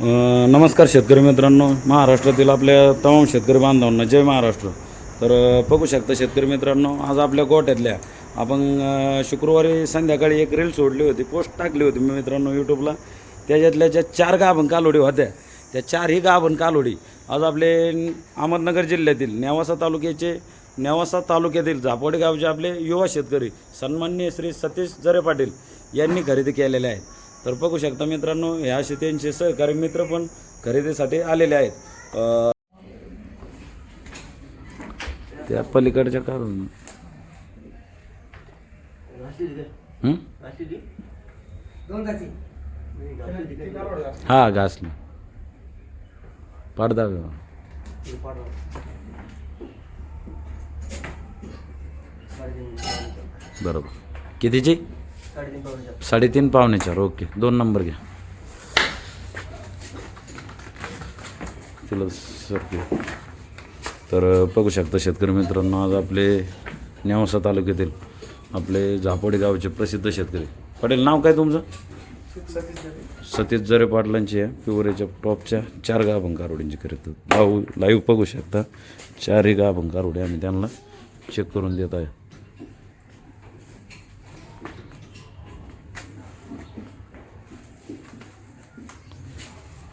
नमस्कार शेतकरी मित्रांनो. महाराष्ट्रातील आपल्या तमाम शेतकरी बांधवांना जय महाराष्ट्र. तर बघू शकता शेतकरी मित्रांनो आज आपल्या गोट्यातल्या आपण शुक्रवारी संध्याकाळी एक रील सोडली होती पोस्ट टाकली होती मी मित्रांनो यूट्यूबला त्याच्यातल्या ज्या चार गाभण कालोडी होत्या त्या चारही गाभण कालोडी आज आपले अहमदनगर जिल्ह्यातील नेवासा तालुक्याचे नेवासा तालुक्यातील झापोडे गावचे आपले युवा शेतकरी सन्मान्य श्री सतीश जरे पाटील यांनी खरेदी केलेले आहेत. तर बघू शकता मित्रांनो ह्या असे त्यांचे सहकारी मित्र पण खरेदीसाठी आलेले आहेत. त्या पलीकडच्या काढून. हा? घासली. पडदा बरोबर. कितीची? साडेतीन पावणे चार. ओके. दोन नंबर घ्या. तिला सर तर बघू शकता शेतकरी मित्रांनो आज आपले नेवासा तालुक्यातील आपले झापोडे गावचे प्रसिद्ध शेतकरी. पटेल नाव काय तुमचं? सतीश जरे पाटलांची आहे. पिवरेच्या टॉपच्या चार गा कारोडींची करत भाऊ लाईव्ह बघू शकता. चारही गा कारोडी आम्ही त्यांना चेक करून देत आहे.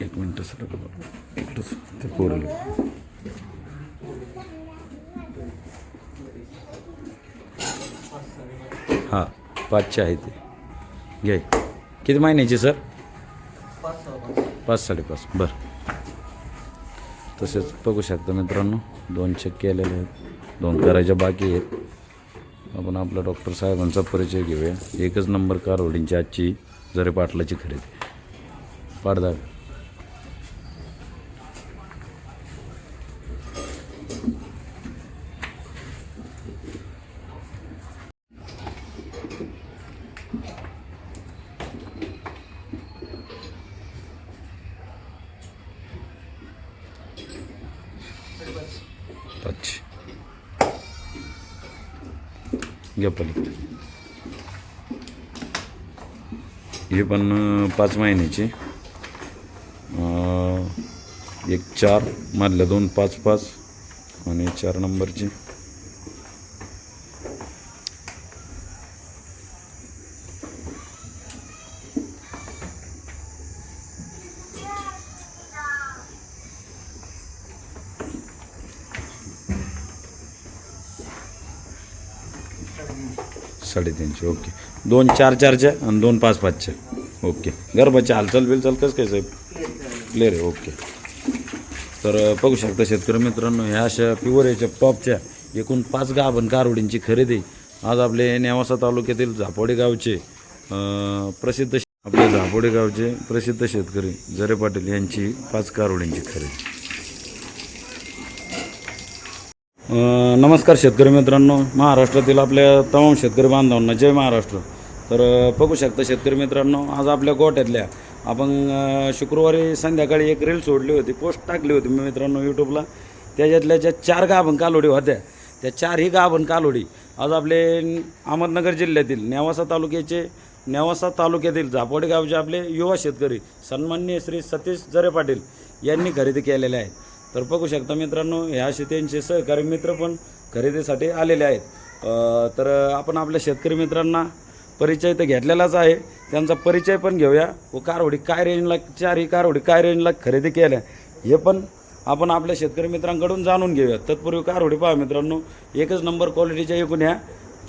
एक मिनटं सर इकडंच ते पोरलं हां पाचशे आहे ते. घे. किती महिन्याची सर? पाच साडेपाच. बरं. तसेच बघू शकता मित्रांनो दोन चेक केलेले आहेत. दोन करायच्या बाकी आहेत. आपण आपल्या डॉक्टर साहेबांचा परिचय घेऊया. एकच नंबर कार आजची जरे पाटलाची खरेदी. पाडदा पाचशे घ्या पलीकडे हे पण पाच महिन्याचे. एक चार मधल्या दोन पाच पाच आणि चार नंबरचे. साडेतीनशे ओके. दोन चार चारच्या आणि दोन पाच पाचच्या ओके. गरबाची हालचाल बिलचाल कसं काय साहेब? क्लिअर आहे ओके. तर बघू शकता शेतकरी मित्रांनो ह्या अशा प्युअर याच्या टॉपच्या एकूण पाच गाभण कारवडींची खरेदी आज आपले नेवासा तालुक्यातील झापोडे गावचे प्रसिद्ध शे- आपले झापोडे गावचे प्रसिद्ध शेतकरी जरे पाटील यांची पाच कारवडींची खरेदी अ, नमस्कार शेतकरी मित्रांनो. महाराष्ट्रातील आपल्या तमाम शेतकरी बांधवांना जय महाराष्ट्र. तर बघू शकता शेतकरी मित्रांनो आज आपल्या गोट्यातल्या आपण शुक्रवारी संध्याकाळी एक रील सोडली होती पोस्ट टाकली होती मी मित्रांनो यूट्यूबला त्याच्यातल्या ज्या चार गाभण कालोडी होत्या त्या चारही गाभण कालोडी आज आपले अहमदनगर जिल्ह्यातील नेवासा तालुक्याचे नेवासा तालुक्यातील झापोडे गावचे आपले युवा शेतकरी सन्माननीय श्री सतीश जरे पाटील यांनी खरेदी केलेले आहेत. तर बघू शकता मित्रांनो ह्या असे त्यांचे सहकारी मित्र पण खरेदीसाठी आलेले आहेत. तर आपण आपल्या शेतकरी मित्रांना परिचय तर घेतलेलाच आहे. त्यांचा परिचय पण घेऊया. व कारवडी काय रेंजला चारही कारवडी काय रेंजला खरेदी केल्या हे पण आपण आपल्या शेतकरी मित्रांकडून जाणून घेऊया. तत्पूर्वी कारवडी पहा मित्रांनो एकच नंबर क्वालिटीच्या एकूण ह्या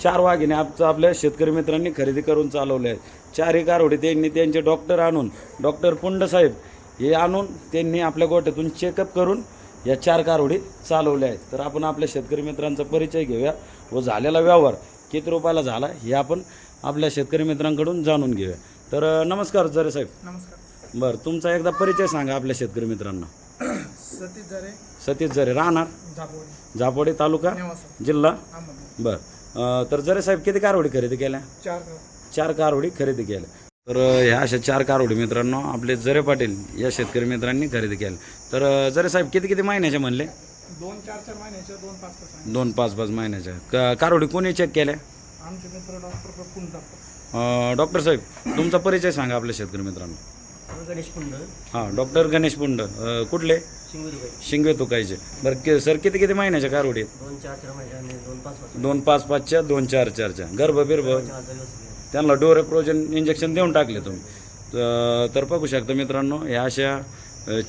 चार वाघिने आपचं आपल्या शेतकरी मित्रांनी खरेदी करून चालवले आहेत. चारही कारवडी त्यांनी त्यांचे डॉक्टर आणून डॉक्टर पुंडसाहेब हे आणून त्यांनी आपल्या गोट्यातून चेकअप करून या चार कारवडी चालवल्या आहेत. तर आपण आपल्या शेतकरी मित्रांचा परिचय घेऊया व झालेला व्यवहार किती रुपयाला झाला हे आपण आपल्या शेतकरी मित्रांकडून जाणून घेऊया. तर नमस्कार जरे साहेब. नमस्कार. बरं तुमचा एकदा परिचय सांगा आपल्या शेतकरी मित्रांना. सतीश जरे. सतीश जरे राहणार? झापोडी. तालुका? जिल्हा? बरं तर जरे साहेब किती कारवडी खरेदी केल्या? चार चार कारवडी खरेदी केल्या. तर ह्या अशा चार कारवडी मित्रांनो आपले जरे पाटील या शेतकरी मित्रांनी खरेदी केल्या तर जरे साहेब किती किती महिन्याचे म्हणले दोन चार चार महिन्याच्या दोन पाच पाच महिने दोन पाच पाच महिन्याच्या का कारवडी कोणी चेक केल्या आमचे मित्र डॉक्टर प्रफुल्ल डॉक्टर अ, डॉक्टर साहेब तुमचा परिचय सांगा आपल्या शेतकरी मित्रांनो गणेश पुंड हां डॉक्टर गणेश पुंड अं, कुठले शिंगवे तुकायचे बरं के सर किती किती महिन्याच्या कारवडी आहेत? दोन चार चार दोन पाच पाच दोन पाच पाचच्या दोन चार चारच्या गर्भ बिर्भ त्यांना डोरेप्रोजन इंजेक्शन देऊन टाकले तुम्ही. तर बघू शकता मित्रांनो ह्या अशा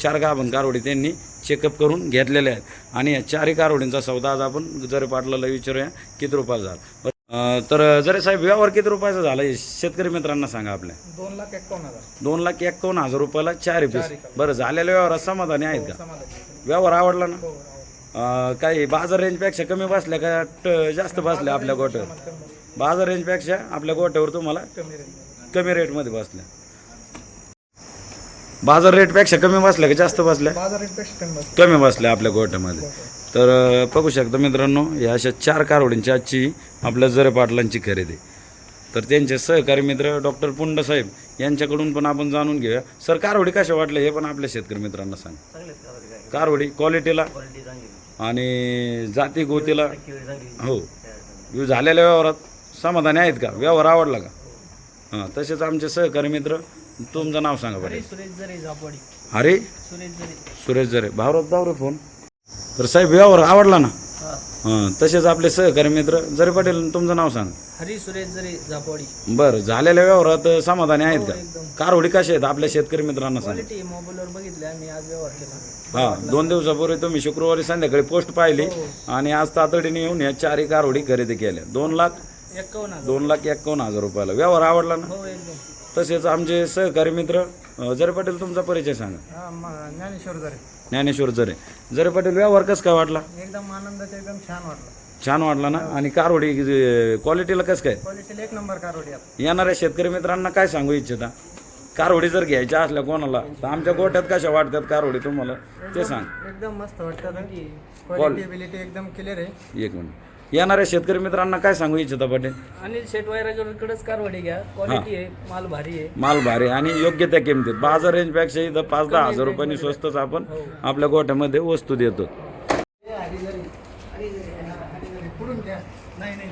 चार गाभण कारवडी त्यांनी चेकअप करून घेतलेल्या आहेत. आणि या चारही कारवडींचा सौदा आज आपण जरे पाटलाला विचारूया किती रुपयाचा झाला? तर जरे साहेब व्यवहार किती रुपयाचा झाला हे शेतकरी मित्रांना सांगा आपल्या. दोन लाख एकावन्न हजार. दोन लाख एकावन्न हजार रुपयाला चार पीस बरं झालेल्या व्यवहारात समाधानी आहेत का? समाधान व्यवहार आवडला ना? हो काही बाजार रेंजपेक्षा कमी बसल्या का जास्त बसल्या आपल्या गोट्यावर? बाजार रेंजपेक्षा आपल्या गोट्यावर तुम्हाला कमी रेटमध्ये बसल्या. बाजार रेटपेक्षा कमी बसल्या का जास्त बसल्या? बाजार रेटपेक्षा कमी बसतो कमी बसल्या आपल्या गोट्यामध्ये तर अं, बघू शकता मित्रांनो या अशा चार कारवडींची आजची आपल्या जरे पाटलांची खरेदी. तर त्यांचे सहकारी मित्र डॉक्टर पुंड साहेब यांच्याकडून पण आपण जाणून घेऊया. सर कारवडी कशा वाटल्या हे पण आपल्या शेतकरी मित्रांना सांग. कारवडी क्वालिटीला आणि जाती गोतीला हो. झालेल्या व्यवहारात समाधानी आहेत का? व्यवहार आवडला का? हां तसेच आमचे सहकारी मित्र तुमचं नाव सांगा बरं. सुरेश जरे अरे? सुरेश जरे. सुरेश जरे. भावरात जाऊ रे फोन. तर साहेब व्यवहार आवडला ना? हा. हां तसेच आपले सहकारी मित्र जरे पाटील तुमचं नाव सांग. हरी सुरेश जरे झापवाडी बरं झालेल्या व्यवहारात समाधानी आहेत का? कारवडी कशा आहेत आपल्या शेतकरी मित्रांना सांग. क्वालिटी मोबाईलवर बघितले आम्ही आज व्यवहार केला. हां दोन दिवसापूर्वी तुम्ही शुक्रवारी संध्याकाळी पोस्ट पाहिली आणि आज तातडीने येऊन या चारही कारवडी खरेदी केल्या. दोन लाख हजार. दोन लाख एक्कावन्न हजार रुपयाला. व्यवहार आवडला ना? हो एकदम. तसेच आमचे सहकारी मित्र अं, जरे पाटील तुमचा परिचय सांगा. हा म- ज्ञानेश्वर जरे. ज्ञानेश्वर जरे. जरे पाटील व्यवहार कसं काय वाटला? एकदम आनंदाचा एकदम छान वाटलं. छान वाटला ना? आणि कारवडी क्वालिटीला कसं काय? क्वालिटीला एक नंबर कारवडी आता येणाऱ्या शेतकरी मित्रांना काय सांगू इच्छिता? कारवडी जर घ्यायच्या असल्या कोणाला तर आमच्या गोट्यात कशा वाटतात कारवडी तुम्हाला? ते सांग. एकदम मस्त वाटतं क्वालिटी बिलिटी एकदम क्लिअर आहे. एक मिनिट. येणाऱ्या शेतकरी मित्रांना काय सांगू इच्छिता पाटील? अनिल शेट वायराकडे कारवाडी घ्या. क्वालिटी आहे माल भारी आहे. माल भारी आणि योग्य त्या किमतीत. बाजार रेंजपेक्षा इथं पाच दहा हजार रुपयांनी स्वस्तच आपण आपल्या गोठ्यामध्ये वस्तू देतो. नाही नाही